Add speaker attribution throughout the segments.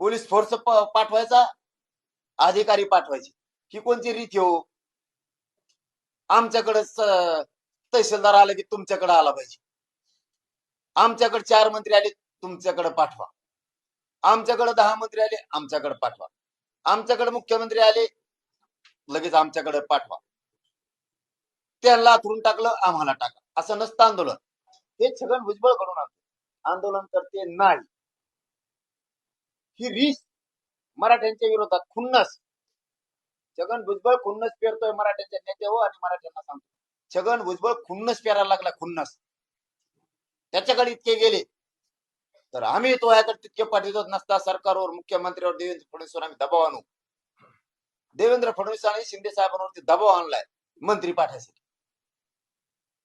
Speaker 1: Police force पाठवायचा अधिकारी पाठवायचे. ही कोणती रीत हो? आमच्याकडे तहसीलदार आला की तुमच्याकडे आला पाहिजे. आमच्याकडे चार मंत्री आले तुमच्याकडे पाठवा. आमच्याकडे दहा मंत्री आले आमच्याकडे पाठवा. आमच्याकडे मुख्यमंत्री आले लगेच आमच्याकडे पाठवा. त्यांना आथरून टाकलं आम्हाला टाका. असं नसतं आंदोलन. हे छगन भुजबळ करून आंदोलन करते नाही. ही रीस मराठ्यांच्या विरोधात खुन्नस. छगन भुजबळ खुन्नस पेरतोय मराठ्यांच्या नेत्यावर आणि मराठ्यांना सांगतो. छगन भुजबळ खुन्नस पेरायला लागला खुन्नस. त्याच्याकडे इतके गेले. तर आम्ही तो याकडे तितके पाठवत नसता सरकारवर मुख्यमंत्रीवर देवेंद्र फडणवीसवर आम्ही दबाव आणू. देवेंद्र फडणवीस आणि शिंदे साहेबांवरती दबाव आणलाय मंत्री पाठासाठी.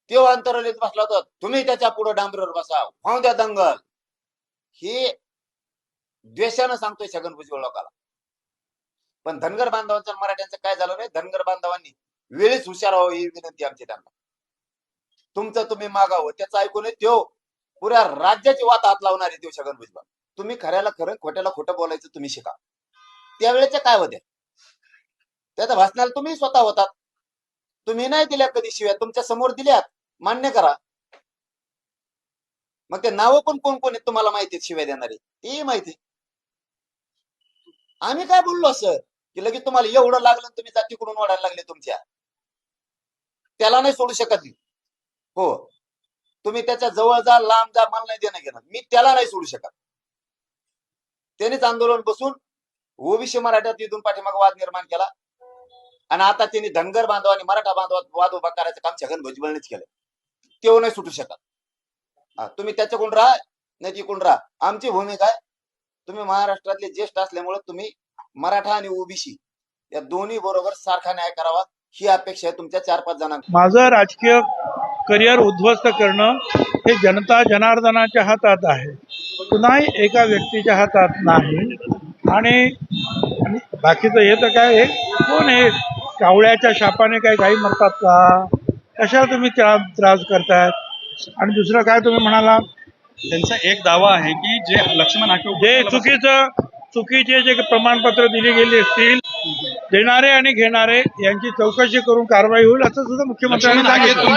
Speaker 1: तेव्हा अंतरालीत बसला होता तुम्ही त्याच्या पुढे डांबरीवर बसा द्या दंगल. हे द्वेषानं सांगतोय छगन भुजबळ लोकाला. पण धनगर बांधवांचं मराठ्यांचं काय झालं नाही धनगर बांधवांनी वेळीच हुशार व्हावं ही विनंती आमची त्यांना. तुमचं तुम्ही मागावं त्याचं ऐकून त्यो पुऱ्या राज्याची वात हात लावणार आहे त्यो छगन भुजबळ. तुम्ही खऱ्याला खरं खोट्याला खोटं बोलायचं तुम्ही शिका. त्यावेळेच्या काय होत्या? त्याच्या भाषणाला तुम्ही स्वतः होतात. तुम्ही नाही दिल्या कधी शिव्या तुमच्यासमोर दिल्यात. मान्य करा. मग ते नावं पण कोण कोण आहेत तुम्हाला माहिती आहेत शिव्या देणारे? ती माहिती. आम्ही काय बोललो सर की लगेच तुम्हाला एवढं लागलं तुम्ही जातीकडून वाढायला लागले तुमच्या? त्याला नाही सोडू शकत मी. हो. तुम्ही त्याच्याजवळ जा लांब जा मला नाही देणं घेणं. मी त्याला नाही सोडू शकत. त्यानेच आंदोलन बसून ओबीसी मराठ्यात इथून पाठीमाग वाद निर्माण केला. आणि आता त्यांनी धनगर बांधव आणि मराठा बांधवात वाद उभा करायचं काम छगन भुजबळनेच केलं तेव्हा नाही सुटू शकत. तुम्ही त्याच्याकडून राहा नाही तिकडून राहा. आमची भूमिका आहे तुम्ही महाराष्ट्रातले ज्येष्ठ असल्यामुळे तुम्ही मराठा आणि ओबीसी या दोन्ही बरोबर सारखा न्याय करावा ही अपेक्षा आहे तुमच्या चार पाच जणांना
Speaker 2: माझं राजकीय करिअर उद्ध्वस्त करणं हे जनता जनार्दनाच्या हातात आहे. कुणाही एका व्यक्तीच्या हातात नाही. आणि बाकीचं हे तर काय हे कोण आहे? कावळ्याच्या शापाने काही गाई मरतात का? कशाला तुम्ही त्रास करतायत आणि दुसरं काय तुम्ही म्हणाला?
Speaker 3: त्यांचा एक दावा आहे की जे लक्ष्मण हाके
Speaker 2: जे चुकीचं चुकीचे जे प्रमाणपत्र दिली गेली असतील देणारे आणि घेणारे यांची चौकशी करून कारवाई होईल असं सुद्धा मुख्यमंत्र्यांनी सांगितलं.